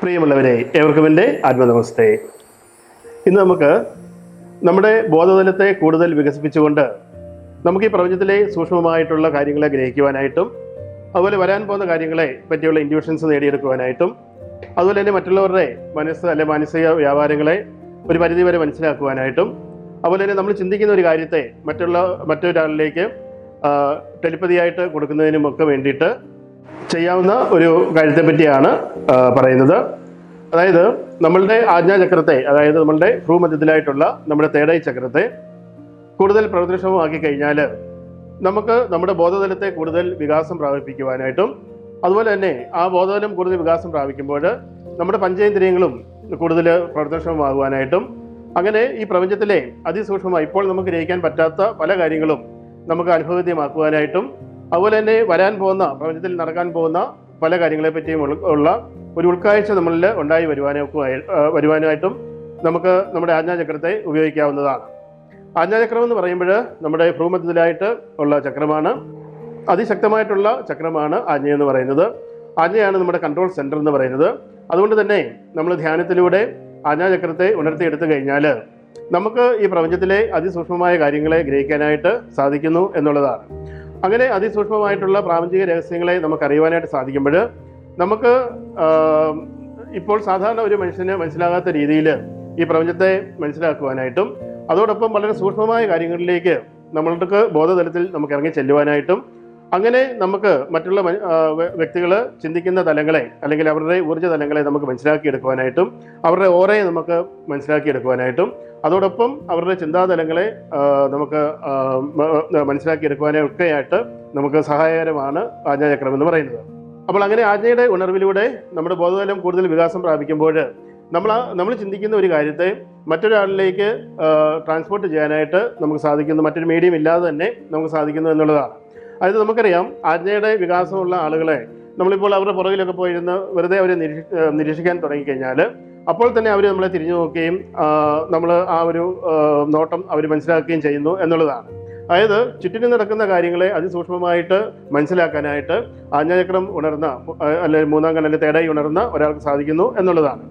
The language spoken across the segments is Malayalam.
പ്രിയമുള്ളവരെ ഏവർക്കും എന്റെ ആത്മനമസ്തേ. ഇന്ന് നമുക്ക് നമ്മുടെ ബോധതലത്തെ കൂടുതൽ വികസിപ്പിച്ചുകൊണ്ട് നമുക്ക് ഈ പ്രപഞ്ചത്തിലെ സൂക്ഷ്മമായിട്ടുള്ള കാര്യങ്ങളെ ഗ്രഹിക്കുവാനായിട്ടും അതുപോലെ വരാൻ പോകുന്ന കാര്യങ്ങളെ പറ്റിയുള്ള ഇൻഡ്യൂഷൻസ് നേടിയെടുക്കുവാനായിട്ടും അതുപോലെ തന്നെ മറ്റുള്ളവരുടെ മനസ്സ് അല്ലെ മാനസിക വ്യാപാരങ്ങളെ ഒരു പരിധിവരെ മനസ്സിലാക്കുവാനായിട്ടും അതുപോലെ തന്നെ നമ്മൾ ചിന്തിക്കുന്ന ഒരു കാര്യത്തെ മറ്റുള്ള മറ്റൊരാളിലേക്ക് ടെലിപ്പതിയായിട്ട് കൊടുക്കുന്നതിനുമൊക്കെ വേണ്ടിയിട്ട് ചെയ്യാവുന്ന ഒരു കാര്യത്തെ പറ്റിയാണ് പറയുന്നത്. അതായത് നമ്മളുടെ ആജ്ഞാചക്രത്തെ അതായത് നമ്മളുടെ ഭൂമധ്യത്തിലായിട്ടുള്ള നമ്മുടെ തേടൈ ചക്രത്തെ കൂടുതൽ പ്രവർത്തനക്ഷമമാക്കി കഴിഞ്ഞാൽ നമുക്ക് നമ്മുടെ ബോധതലത്തെ കൂടുതൽ വികാസം പ്രാപിപ്പിക്കുവാനായിട്ടും അതുപോലെ തന്നെ ആ ബോധതലം കൂടുതൽ വികാസം പ്രാപിക്കുമ്പോൾ നമ്മുടെ പഞ്ചേന്ദ്രിയങ്ങളും കൂടുതൽ പ്രവർത്തനക്ഷമമാകുവാനായിട്ടും അങ്ങനെ ഈ പ്രപഞ്ചത്തിലെ അതിസൂക്ഷ്മമായി ഇപ്പോൾ നമുക്ക് ഗ്രഹിക്കാൻ പറ്റാത്ത പല കാര്യങ്ങളും നമുക്ക് അനുഭവവേദ്യമാക്കുവാനായിട്ടും അതുപോലെ തന്നെ വരാൻ പോകുന്ന പ്രപഞ്ചത്തിൽ നടക്കാൻ പോകുന്ന പല കാര്യങ്ങളെ പറ്റിയും ഉള്ള- ഒരു ഉൾക്കാഴ്ച നമ്മളിൽ ഉണ്ടായി വരുവാനൊക്കെ വരുവാനായിട്ടും നമുക്ക് നമ്മുടെ ആജ്ഞാചക്രത്തെ ഉപയോഗിക്കാവുന്നതാണ്. ആജ്ഞാചക്രം എന്ന് പറയുമ്പോൾ നമ്മുടെ ഭൂമധ്യത്തിലായിട്ട് ഉള്ള ചക്രമാണ്. അതിശക്തമായിട്ടുള്ള ചക്രമാണ് ആജ്ഞ എന്ന് പറയുന്നത്. ആജ്ഞയാണ് നമ്മുടെ കൺട്രോൾ സെന്റർ എന്ന് പറയുന്നത്. അതുകൊണ്ട് തന്നെ നമ്മൾ ധ്യാനത്തിലൂടെ ആജ്ഞാചക്രത്തെ ഉണർത്തിയെടുത്തു കഴിഞ്ഞാൽ നമുക്ക് ഈ പ്രപഞ്ചത്തിലെ അതിസൂക്ഷ്മമായ കാര്യങ്ങളെ ഗ്രഹിക്കാനായിട്ട് സാധിക്കുന്നു എന്നുള്ളതാണ്. അങ്ങനെ അതിസൂക്ഷ്മമായിട്ടുള്ള പ്രാപഞ്ചിക രഹസ്യങ്ങളെ നമുക്ക് അറിയുവാനായിട്ട് സാധിക്കുമ്പോൾ നമുക്ക് ഇപ്പോൾ സാധാരണ ഒരു മനുഷ്യന് മനസ്സിലാകാത്ത രീതിയിൽ ഈ പ്രപഞ്ചത്തെ മനസ്സിലാക്കുവാനായിട്ടും അതോടൊപ്പം വളരെ സൂക്ഷ്മമായ കാര്യങ്ങളിലേക്ക് നമ്മൾക്ക് ബോധതലത്തിൽ നമുക്ക് ഇറങ്ങി ചെല്ലുവാനായിട്ടും അങ്ങനെ നമുക്ക് മറ്റുള്ള വ്യക്തികൾ ചിന്തിക്കുന്ന തലങ്ങളെ അല്ലെങ്കിൽ അവരുടെ ഊർജ തലങ്ങളെ നമുക്ക് മനസ്സിലാക്കിയെടുക്കുവാനായിട്ടും അവരുടെ ഓരയെ നമുക്ക് മനസ്സിലാക്കിയെടുക്കുവാനായിട്ടും അതോടൊപ്പം അവരുടെ ചിന്താതലങ്ങളെ നമുക്ക് ഒക്കെയായിട്ട് മനസ്സിലാക്കിയെടുക്കുവാനും ഒക്കെ നമുക്ക് സഹായകരമാണ് ആജ്ഞാചക്രം എന്ന് പറയുന്നത്. അപ്പോൾ അങ്ങനെ ആജ്ഞയുടെ ഉണർവിലൂടെ നമ്മുടെ ബോധതലം കൂടുതൽ വികാസം പ്രാപിക്കുമ്പോൾ നമ്മൾ നമ്മൾ ചിന്തിക്കുന്ന ഒരു കാര്യത്തെ മറ്റൊരാളിലേക്ക് ട്രാൻസ്പോർട്ട് ചെയ്യാനായിട്ട് നമുക്ക് സാധിക്കുന്നു. മറ്റൊരു മീഡിയം ഇല്ലാതെ തന്നെ നമുക്ക് സാധിക്കുന്നു എന്നുള്ളതാണ്. അതായത് നമുക്കറിയാം ആജ്ഞയുടെ വികാസമുള്ള ആളുകളെ നമ്മളിപ്പോൾ അവരുടെ പുറകിലൊക്കെ പോയിരുന്ന് വെറുതെ അവരെ നിരീക്ഷിക്കാൻ തുടങ്ങിക്കഴിഞ്ഞാൽ അപ്പോൾ തന്നെ അവർ നമ്മളെ തിരിഞ്ഞു നോക്കുകയും നമ്മൾ ആ ഒരു നോട്ടം അവർ മനസ്സിലാക്കുകയും ചെയ്യുന്നു എന്നുള്ളതാണ്. അതായത് ചുറ്റിനും നടക്കുന്ന കാര്യങ്ങളെ അതിസൂക്ഷ്മമായിട്ട് മനസ്സിലാക്കാനായിട്ട് ആജ്ഞാചക്രം ഉണർന്ന അല്ലെങ്കിൽ മൂന്നാം കണ്ണിൽ തേടായി ഉണർന്ന ഒരാൾക്ക് സാധിക്കുന്നു എന്നുള്ളതാണ്.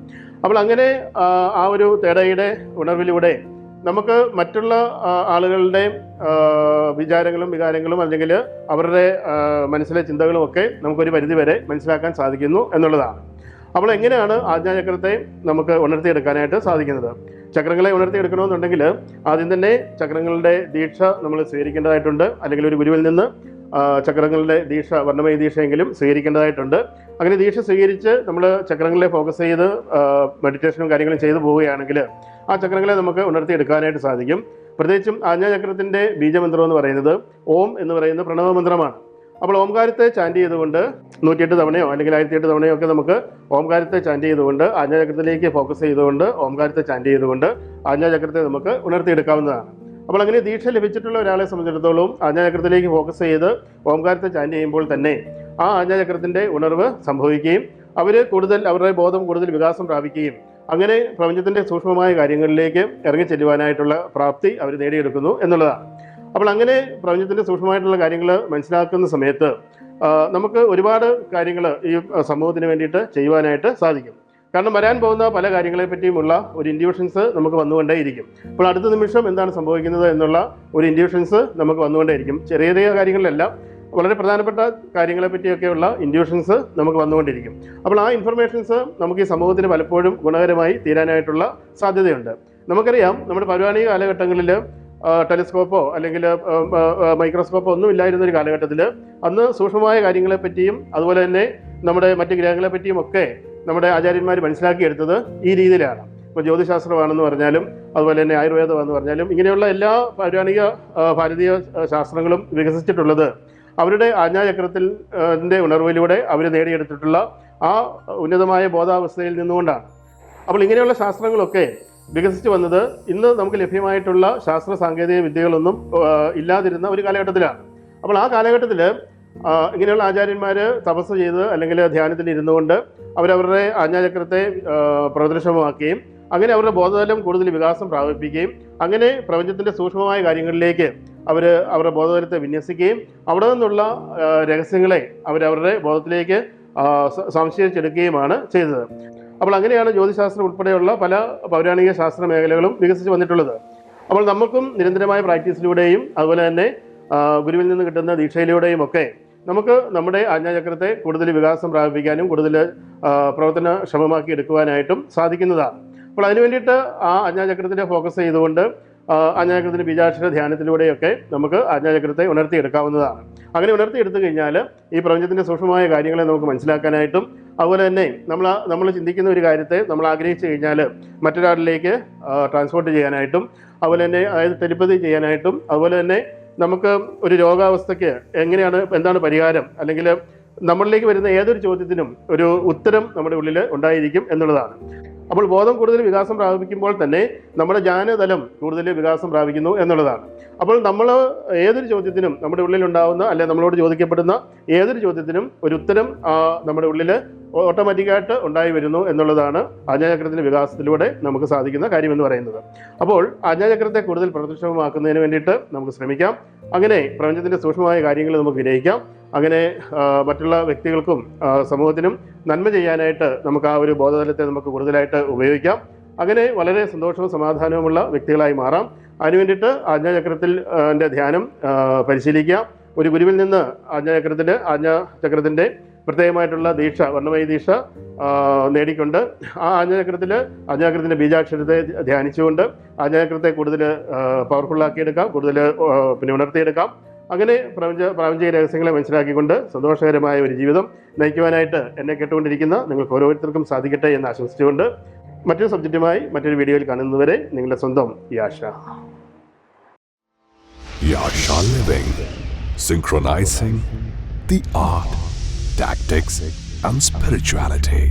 അപ്പോൾ അങ്ങനെ ആ, ഒരു തേടയുടെ ഉണർവിലൂടെ നമുക്ക് മറ്റുള്ള ആളുകളുടെ വിചാരങ്ങളും വികാരങ്ങളും അല്ലെങ്കിൽ അവരുടെ മനസ്സിലെ ചിന്തകളും ഒക്കെ നമുക്കൊരു പരിധി വരെ മനസ്സിലാക്കാൻ സാധിക്കുന്നു എന്നുള്ളതാണ്. അപ്പോൾ എങ്ങനെയാണ് ആജ്ഞാചക്രത്തെ നമുക്ക് ഉണർത്തിയെടുക്കാനായിട്ട് സാധിക്കുന്നത്? ചക്രങ്ങളെ ഉണർത്തിയെടുക്കണമെന്നുണ്ടെങ്കിൽ ആദ്യം തന്നെ ചക്രങ്ങളുടെ ദീക്ഷ നമ്മൾ സ്വീകരിക്കേണ്ടതായിട്ടുണ്ട്. അല്ലെങ്കിൽ ഒരു ഗുരുവിൽ നിന്ന് ചക്രങ്ങളുടെ ദീക്ഷ വർണമയ ദീക്ഷയെങ്കിലും സ്വീകരിക്കേണ്ടതായിട്ടുണ്ട്. അങ്ങനെ ദീക്ഷ സ്വീകരിച്ച് നമ്മൾ ചക്രങ്ങളെ ഫോക്കസ് ചെയ്ത് മെഡിറ്റേഷനും കാര്യങ്ങളും ചെയ്തു പോവുകയാണെങ്കിൽ ആ ചക്രങ്ങളെ നമുക്ക് ഉണർത്തിയെടുക്കാനായിട്ട് സാധിക്കും. പ്രത്യേകിച്ചും ആജ്ഞാചക്രത്തിന്റെ ബീജമന്ത്രം എന്ന് പറയുന്നത് ഓം എന്ന് പറയുന്ന പ്രണവ മന്ത്രമാണ് അപ്പോൾ ഓംകാരത്തെ ചാന്റ് ചെയ്തുകൊണ്ട് നൂറ്റിയെട്ട് തവണയോ അല്ലെങ്കിൽ ആയിരത്തി എട്ട് തവണയോ ഒക്കെ നമുക്ക് ഓംകാരത്തെ ചാന്റ് ചെയ്തുകൊണ്ട് ആജ്ഞാചക്രത്തിലേക്ക് ഫോക്കസ് ചെയ്തുകൊണ്ട് ഓംകാരത്തെ ചാന്റ് ചെയ്തുകൊണ്ട് ആജ്ഞാചക്രത്തെ നമുക്ക് ഉണർത്തിയെടുക്കാവുന്നതാണ്. അപ്പോൾ അങ്ങനെ ദീക്ഷ ലഭിച്ചിട്ടുള്ള ഒരാളെ സംബന്ധിച്ചിടത്തോളം ആജ്ഞാചക്രത്തിലേക്ക് ഫോക്കസ് ചെയ്ത് ഓംകാരത്തെ ചാന്റ് ചെയ്യുമ്പോൾ തന്നെ ആ ആജ്ഞാചക്രത്തിന്റെ ഉണർവ് സംഭവിക്കുകയും അവർ കൂടുതൽ അവരുടെ ബോധം കൂടുതൽ വികാസം പ്രാപിക്കുകയും അങ്ങനെ പ്രപഞ്ചത്തിന്റെ സൂക്ഷ്മമായ കാര്യങ്ങളിലേക്ക് ഇറങ്ങി ചെല്ലുവാനായിട്ടുള്ള പ്രാപ്തി അവർ നേടിയെടുക്കുന്നു എന്നുള്ളതാണ്. അപ്പോൾ അങ്ങനെ പ്രപഞ്ചത്തിന്റെ സൂക്ഷ്മമായിട്ടുള്ള കാര്യങ്ങൾ മനസ്സിലാക്കുന്ന സമയത്ത് നമുക്ക് ഒരുപാട് കാര്യങ്ങൾ ഈ സമൂഹത്തിന് വേണ്ടിയിട്ട് ചെയ്യുവാനായിട്ട് സാധിക്കും. കാരണം വരാൻ പോകുന്ന പല കാര്യങ്ങളെ പറ്റിയുമുള്ള ഒരു ഇൻഡ്യൂഷൻസ് നമുക്ക് വന്നുകൊണ്ടേയിരിക്കും. അപ്പോൾ അടുത്ത നിമിഷം എന്താണ് സംഭവിക്കുന്നത് എന്നുള്ള ഒരു ഇൻഡ്യൂഷൻസ് നമുക്ക് വന്നുകൊണ്ടേയിരിക്കും. ചെറിയ ചെറിയ കാര്യങ്ങളിലെല്ലാം വളരെ പ്രധാനപ്പെട്ട കാര്യങ്ങളെ പറ്റിയൊക്കെയുള്ള ഇൻഡ്യൂഷൻസ് നമുക്ക് വന്നുകൊണ്ടിരിക്കും അപ്പോൾ ആ ഇൻഫർമേഷൻസ് നമുക്ക് ഈ സമൂഹത്തിന് പലപ്പോഴും ഗുണകരമായി തീരാനായിട്ടുള്ള സാധ്യതയുണ്ട്. നമുക്കറിയാം നമ്മുടെ പൗരാണിക കാലഘട്ടങ്ങളിൽ ടെലിസ്കോപ്പോ അല്ലെങ്കിൽ മൈക്രോസ്കോപ്പോ ഒന്നും ഇല്ലായിരുന്ന ഒരു കാലഘട്ടത്തിൽ അന്ന് സൂക്ഷ്മമായ കാര്യങ്ങളെപ്പറ്റിയും അതുപോലെ തന്നെ നമ്മുടെ മറ്റ് ഗ്രഹങ്ങളെപ്പറ്റിയും ഒക്കെ നമ്മുടെ ആചാര്യന്മാർ മനസ്സിലാക്കിയെടുത്തത് ഈ രീതിയിലാണ്. ഇപ്പോൾ ജ്യോതിശാസ്ത്രമാണെന്ന് പറഞ്ഞാലും അതുപോലെ തന്നെ ആയുർവേദമാണെന്ന് പറഞ്ഞാലും ഇങ്ങനെയുള്ള എല്ലാ പൗരാണിക ഭാരതീയ ശാസ്ത്രങ്ങളും വികസിച്ചിട്ടുള്ളത് അവരുടെ ആജ്ഞാചക്രത്തിൽ ഉണർവിലൂടെ അവർ നേടിയെടുത്തിട്ടുള്ള ആ ഉന്നതമായ ബോധാവസ്ഥയിൽ നിന്നുകൊണ്ടാണ്. അപ്പോൾ ഇങ്ങനെയുള്ള ശാസ്ത്രങ്ങളൊക്കെ വികസിച്ചു വന്നത് ഇന്ന് നമുക്ക് ലഭ്യമായിട്ടുള്ള ശാസ്ത്ര സാങ്കേതിക വിദ്യകളൊന്നും ഇല്ലാതിരുന്ന ഒരു കാലഘട്ടത്തിലാണ്. അപ്പോൾ ആ കാലഘട്ടത്തിൽ ഇങ്ങനെയുള്ള ആചാര്യന്മാർ തപസ് ചെയ്ത് അല്ലെങ്കിൽ ധ്യാനത്തിൽ ഇരുന്നു കൊണ്ട് അവരവരുടെ ആജ്ഞാചക്രത്തെ പ്രദർശനമാക്കുകയും അങ്ങനെ അവരുടെ ബോധതലം കൂടുതൽ വികാസം പ്രാപിപ്പിക്കുകയും അങ്ങനെ പ്രപഞ്ചത്തിന്റെ സൂക്ഷ്മമായ കാര്യങ്ങളിലേക്ക് അവർ അവരുടെ ബോധതലത്തെ വിന്യസിക്കുകയും അവിടെ നിന്നുള്ള രഹസ്യങ്ങളെ അവരവരുടെ ബോധത്തിലേക്ക് സംശയിച്ചെടുക്കുകയുമാണ് ചെയ്തത്. അപ്പോൾ അങ്ങനെയാണ് ജ്യോതിശാസ്ത്രം ഉൾപ്പെടെയുള്ള പല പൗരാണിക ശാസ്ത്ര മേഖലകളും വികസിച്ച് വന്നിട്ടുള്ളത്. അപ്പോൾ നമുക്കും നിരന്തരമായ പ്രാക്ടീസിലൂടെയും അതുപോലെ തന്നെ ഗുരുവിൽ നിന്ന് കിട്ടുന്ന ദീക്ഷയിലൂടെയും ഒക്കെ നമുക്ക് നമ്മുടെ ആജ്ഞാചക്രത്തെ കൂടുതൽ വികാസം പ്രാപിപ്പിക്കാനും കൂടുതൽ പ്രവർത്തനക്ഷമമാക്കി എടുക്കുവാനായിട്ടും സാധിക്കുന്നതാണ്. അപ്പോൾ അതിനു വേണ്ടിയിട്ട് ആ ആജ്ഞാചക്രത്തിന്റെ ഫോക്കസ് ചെയ്തുകൊണ്ട് ആജ്ഞാചക്രത്തിന്റെ ബീജാക്ഷര ധ്യാനത്തിലൂടെയൊക്കെ നമുക്ക് ആജ്ഞാചക്രത്തെ ഉണർത്തിയെടുക്കാവുന്നതാണ്. അങ്ങനെ ഉണർത്തിയെടുത്തു കഴിഞ്ഞാൽ ഈ പ്രപഞ്ചത്തിന്റെ സൂക്ഷ്മമായ കാര്യങ്ങളെ നമുക്ക് മനസ്സിലാക്കാനായിട്ടും അതുപോലെ തന്നെ നമ്മൾ നമ്മൾ ചിന്തിക്കുന്ന ഒരു കാര്യത്തെ നമ്മൾ ആഗ്രഹിച്ചു കഴിഞ്ഞാൽ മറ്റൊരാളിലേക്ക് ട്രാൻസ്പോർട്ട് ചെയ്യാനായിട്ടും അതുപോലെ തന്നെ അതായത് ടെലിപ്പതി ചെയ്യാനായിട്ടും അതുപോലെ തന്നെ നമുക്ക് ഒരു രോഗാവസ്ഥയ്ക്ക് എങ്ങനെയാണ് എന്താണ് പരിഹാരം അല്ലെങ്കിൽ നമ്മളിലേക്ക് വരുന്ന ഏതൊരു ചോദ്യത്തിനും ഒരു ഉത്തരം നമ്മുടെ ഉള്ളിൽ ഉണ്ടായിരിക്കും എന്നുള്ളതാണ്. അപ്പോൾ ബോധം കൂടുതൽ വികാസം പ്രാപിക്കുമ്പോൾ തന്നെ നമ്മുടെ ജ്ഞാനതലം കൂടുതൽ വികാസം പ്രാപിക്കുന്നു എന്നുള്ളതാണ്. അപ്പോൾ നമ്മൾ ഏതൊരു ചോദ്യത്തിനും നമ്മുടെ ഉള്ളിലുണ്ടാവുന്ന അല്ലെ നമ്മളോട് ചോദിക്കപ്പെടുന്ന ഏതൊരു ചോദ്യത്തിനും ഒരു ഉത്തരം നമ്മുടെ ഉള്ളിൽ ഓട്ടോമാറ്റിക്കായിട്ട് ഉണ്ടായി വരുന്നു എന്നുള്ളതാണ് ആജ്ഞാചക്രത്തിന്റെ വികാസത്തിലൂടെ നമുക്ക് സാധിക്കുന്ന കാര്യം എന്ന് പറയുന്നത്. അപ്പോൾ ആജ്ഞാചക്രത്തെ കൂടുതൽ പ്രദർശനമാക്കുന്നതിന് വേണ്ടിയിട്ട് നമുക്ക് ശ്രമിക്കാം. അങ്ങനെ പ്രപഞ്ചത്തിന്റെ സൂക്ഷ്മമായ കാര്യങ്ങൾ നമുക്ക് ഗ്രഹിക്കാം അങ്ങനെ മറ്റുള്ള വ്യക്തികൾക്കും സമൂഹത്തിനും നന്മ ചെയ്യാനായിട്ട് നമുക്ക് ആ ഒരു ബോധതലത്തെ നമുക്ക് കൂടുതലായിട്ട് ഉപയോഗിക്കാം. അങ്ങനെ വളരെ സന്തോഷവും സമാധാനവുമുള്ള വ്യക്തികളായി മാറാം. അതിനു വേണ്ടിയിട്ട് ആജ്ഞാചക്രത്തിൽ എന്റെ ധ്യാനം പരിശീലിക്കാം ഒരു ഗുരുവിൽ നിന്ന് ആജ്ഞാചക്രത്തിന്റെ ആജ്ഞാചക്രത്തിന്റെ പ്രത്യേകമായിട്ടുള്ള ദീക്ഷ വർണമയ ദീക്ഷ നേടിക്കൊണ്ട് ആ ആജ്ഞാചക്രത്തിൽ ആജ്ഞാചക്രത്തിന്റെ ബീജാക്ഷരത്തെ ധ്യാനിച്ചുകൊണ്ട് ആജ്ഞാചക്രത്തെ കൂടുതൽ പവർഫുള്ളാക്കിയെടുക്കാം കൂടുതൽ പിന്നെ ഉണർത്തിയെടുക്കാം. അങ്ങനെ പ്രപഞ്ച പ്രാപഞ്ചിക രഹസ്യങ്ങളെ മനസ്സിലാക്കിക്കൊണ്ട് സന്തോഷകരമായ ഒരു ജീവിതം നയിക്കുവാനായിട്ട് എന്നെ കേട്ടുകൊണ്ടിരിക്കുന്ന നിങ്ങൾക്ക് ഓരോരുത്തർക്കും സാധിക്കട്ടെ എന്ന് ആശംസിച്ചുകൊണ്ട് മറ്റൊരു സബ്ജക്റ്റുമായി മറ്റൊരു വീഡിയോയിൽ കാണുന്നതുവരെ നിങ്ങളുടെ സ്വന്തം Yasha Yasha Living, synchronizing the art, tactics, and spirituality.